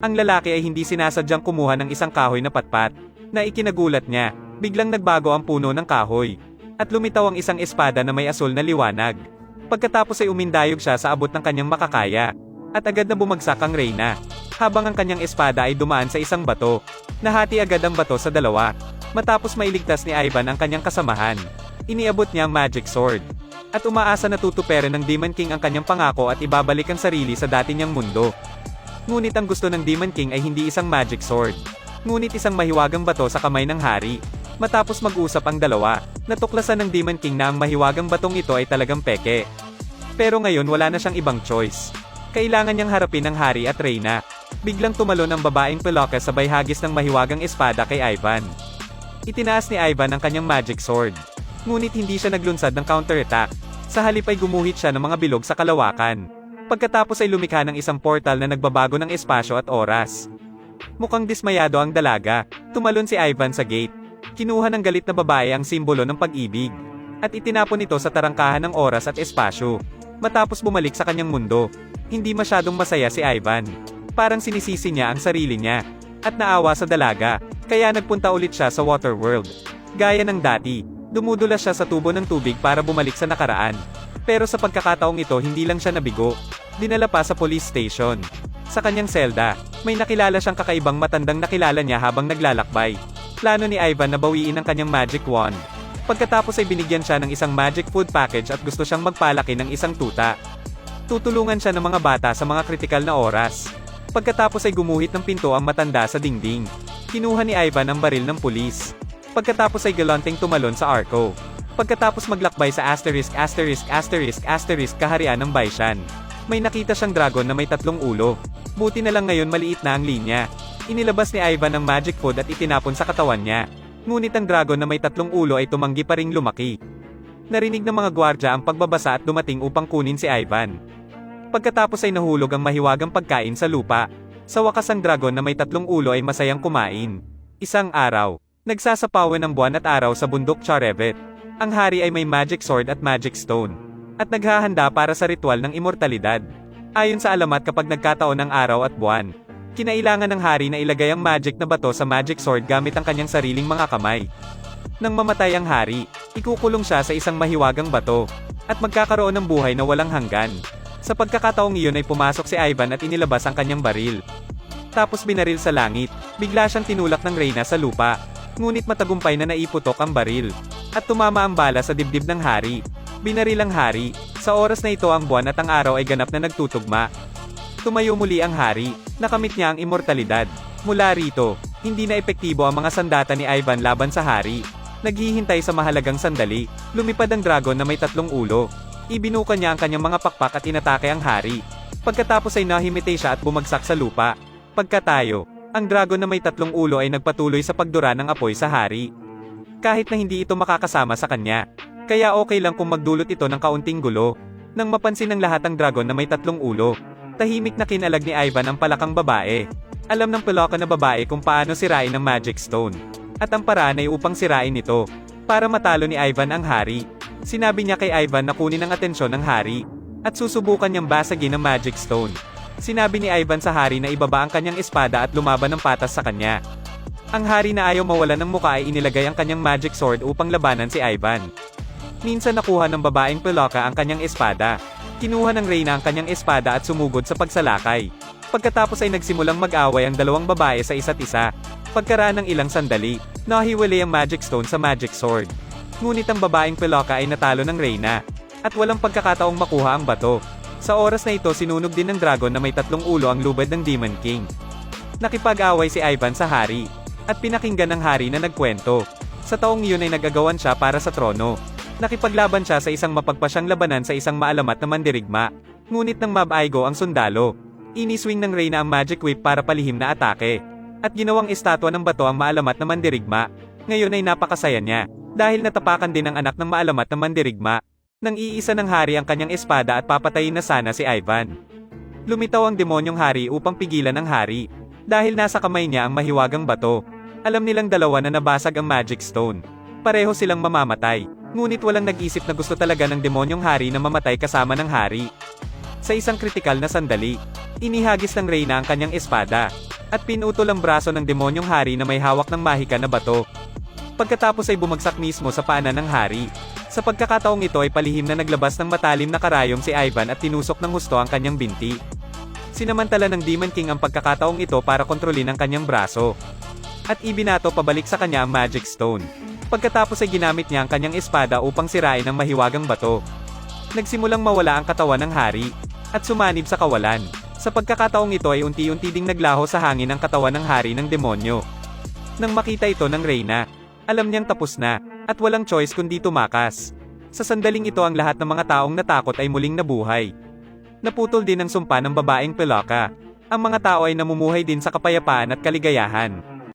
Ang lalaki ay hindi sinasadyang kumuha ng isang kahoy na patpat, na ikinagulat niya, biglang nagbago ang puno ng kahoy, at lumitaw ang isang espada na may asul na liwanag. Pagkatapos ay umindayog siya sa abot ng kanyang makakaya, at agad na bumagsak ang Reyna, habang ang kanyang espada ay dumaan sa isang bato. Nahati agad ang bato sa dalawa, matapos mailigtas ni Ivan ang kanyang kasamahan. Iniabot niya ang magic sword, at umaasa na tutuperin ng Demon King ang kanyang pangako at ibabalik ang sarili sa dati niyang mundo. Ngunit ang gusto ng Demon King ay hindi isang magic sword, ngunit isang mahiwagang bato sa kamay ng hari. Matapos mag-usap ang dalawa, natuklasan ng Demon King na ang mahiwagang batong ito ay talagang peke. Pero ngayon wala na siyang ibang choice. Kailangan niyang harapin ang hari at Reyna. Biglang tumalon ang babaeng Peloka sabay hagis ng mahiwagang espada kay Ivan. Itinaas ni Ivan ang kanyang magic sword. Ngunit hindi siya naglunsad ng counterattack. Sa halip ay gumuhit siya ng mga bilog sa kalawakan. Pagkatapos ay lumikha ng isang portal na nagbabago ng espasyo at oras. Mukhang dismayado ang dalaga, tumalon si Ivan sa gate. Kinuha ng galit na babae ang simbolo ng pag-ibig. At itinapon ito sa tarangkahan ng oras at espasyo. Matapos bumalik sa kanyang mundo, hindi masyadong masaya si Ivan. Parang sinisisi niya ang sarili niya. At naawa sa dalaga, kaya nagpunta ulit siya sa Waterworld. Gaya ng dati, dumudulas siya sa tubo ng tubig para bumalik sa nakaraan. Pero sa pagkakataong ito hindi lang siya nabigo. Dinala pa sa police station. Sa kanyang selda, may nakilala siyang kakaibang matandang nakilala niya habang naglalakbay. Plano ni Ivan na bawiin ang kanyang magic wand. Pagkatapos ay binigyan siya ng isang magic food package at gusto siyang magpalaki ng isang tuta. Tutulungan siya ng mga bata sa mga kritikal na oras. Pagkatapos ay gumuhit ng pinto ang matanda sa dingding. Kinuha ni Ivan ang baril ng pulis. Pagkatapos ay galanteng tumalon sa arko. Pagkatapos maglakbay sa asterisk asterisk asterisk asterisk kaharian ng Baishan. May nakita siyang dragon na may tatlong ulo. Buti na lang ngayon maliit na ang linya. Inilabas ni Ivan ang magic food at itinapon sa katawan niya. Ngunit ang dragon na may tatlong ulo ay tumanggi pa ring lumaki. Narinig ng mga gwardya ang pagbabasa at dumating upang kunin si Ivan. Pagkatapos ay nahulog ang mahiwagang pagkain sa lupa. Sa wakas ang dragon na may tatlong ulo ay masayang kumain. Isang araw, nagsasapawan ng buwan at araw sa bundok Charevet. Ang hari ay may magic sword at magic stone. At naghahanda para sa ritual ng immortalidad. Ayon sa alamat kapag nagkataon ng araw at buwan, kinailangan ng hari na ilagay ang magic na bato sa magic sword gamit ang kanyang sariling mga kamay. Nang mamatay ang hari, ikukulong siya sa isang mahiwagang bato, at magkakaroon ng buhay na walang hanggan. Sa pagkakataong iyon ay pumasok si Ivan at inilabas ang kanyang baril. Tapos binaril sa langit, bigla siyang tinulak ng Reyna sa lupa. Ngunit matagumpay na naiputok ang baril. At tumama ang bala sa dibdib ng hari. Binaril ang hari. Sa oras na ito ang buwan at ang araw ay ganap na nagtutugma. Tumayo muli ang hari, nakamit niya ang immortalidad. Mula rito, hindi na epektibo ang mga sandata ni Ivan laban sa hari. Naghihintay sa mahalagang sandali, lumipad ang dragon na may tatlong ulo. Ibinuka niya ang kanyang mga pakpak at inatake ang hari. Pagkatapos ay nahimite siya at bumagsak sa lupa. Pagkatayo, ang dragon na may tatlong ulo ay nagpatuloy sa pagdura ng apoy sa hari. Kahit na hindi ito makakasama sa kanya. Kaya okay lang kung magdulot ito ng kaunting gulo. Nang mapansin ng lahat ang dragon na may tatlong ulo, tahimik na kinalag ni Ivan ang palakang babae. Alam ng peloka na babae kung paano sirain ang magic stone. At ang paraan ay upang sirain ito. Para matalo ni Ivan ang hari. Sinabi niya kay Ivan na kunin ang atensyon ng hari. At susubukan niyang basagin ang magic stone. Sinabi ni Ivan sa hari na ibaba ang kanyang espada at lumaban ng patas sa kanya. Ang hari na ayaw mawala ng muka ay inilagay ang kanyang magic sword upang labanan si Ivan. Minsan nakuha ng babaeng peloka ang kanyang espada. Kinuha ng Reyna ang kanyang espada at sumugod sa pagsalakay. Pagkatapos ay nagsimulang mag-away ang dalawang babae sa isa't isa. Pagkaraan ng ilang sandali, nahiwalay ang magic stone sa magic sword. Ngunit ang babaeng peloka ay natalo ng Reyna. At walang pagkakataong makuha ang bato. Sa oras na ito sinunog din ng dragon na may tatlong ulo ang lubad ng Demon King. Nakipag-away si Ivan sa hari. At pinakinggan ng hari na nagkwento. Sa taong iyon ay nagagawan siya para sa trono. Nakipaglaban siya sa isang mapagpasyang labanan sa isang maalamat na mandirigma. Ngunit nang mabaigo ang sundalo, iniswing ng Reyna ang magic whip para palihim na atake. At ginawang estatwa ng bato ang maalamat na mandirigma. Ngayon ay napakasaya niya, dahil natapakan din ang anak ng maalamat na mandirigma. Nang iisa ng hari ang kanyang espada at papatayin na sana si Ivan. Lumitaw ang demonyong hari upang pigilan ang hari. Dahil nasa kamay niya ang mahiwagang bato. Alam nilang dalawa na nabasag ang magic stone. Pareho silang mamamatay. Ngunit walang nag-isip na gusto talaga ng demonyong hari na mamatay kasama ng hari. Sa isang kritikal na sandali, inihagis ng Reyna ang kanyang espada. at pinutol ang braso ng demonyong hari na may hawak ng mahika na bato. Pagkatapos ay bumagsak mismo sa paanan ng hari. Sa pagkakataong ito ay palihim na naglabas ng matalim na karayom si Ivan at tinusok ng husto ang kanyang binti. Sinamantala ng Demon King ang pagkakataong ito para kontrolin ang kanyang braso. At ibinato pabalik sa kanya ang Magic Stone. Pagkatapos ay ginamit niya ang kanyang espada upang sirain ang mahiwagang bato. Nagsimulang mawala ang katawan ng hari, at sumanib sa kawalan. Sa pagkakataong ito ay unti-unti ding naglaho sa hangin ang katawan ng hari ng demonyo. Nang makita ito ng Reyna, alam niyang tapos na, at walang choice kundi tumakas. Sa sandaling ito ang lahat ng mga taong natakot ay muling nabuhay. Naputol din ang sumpa ng babaeng Pelaka. Ang mga tao ay namumuhay din sa kapayapaan at kaligayahan.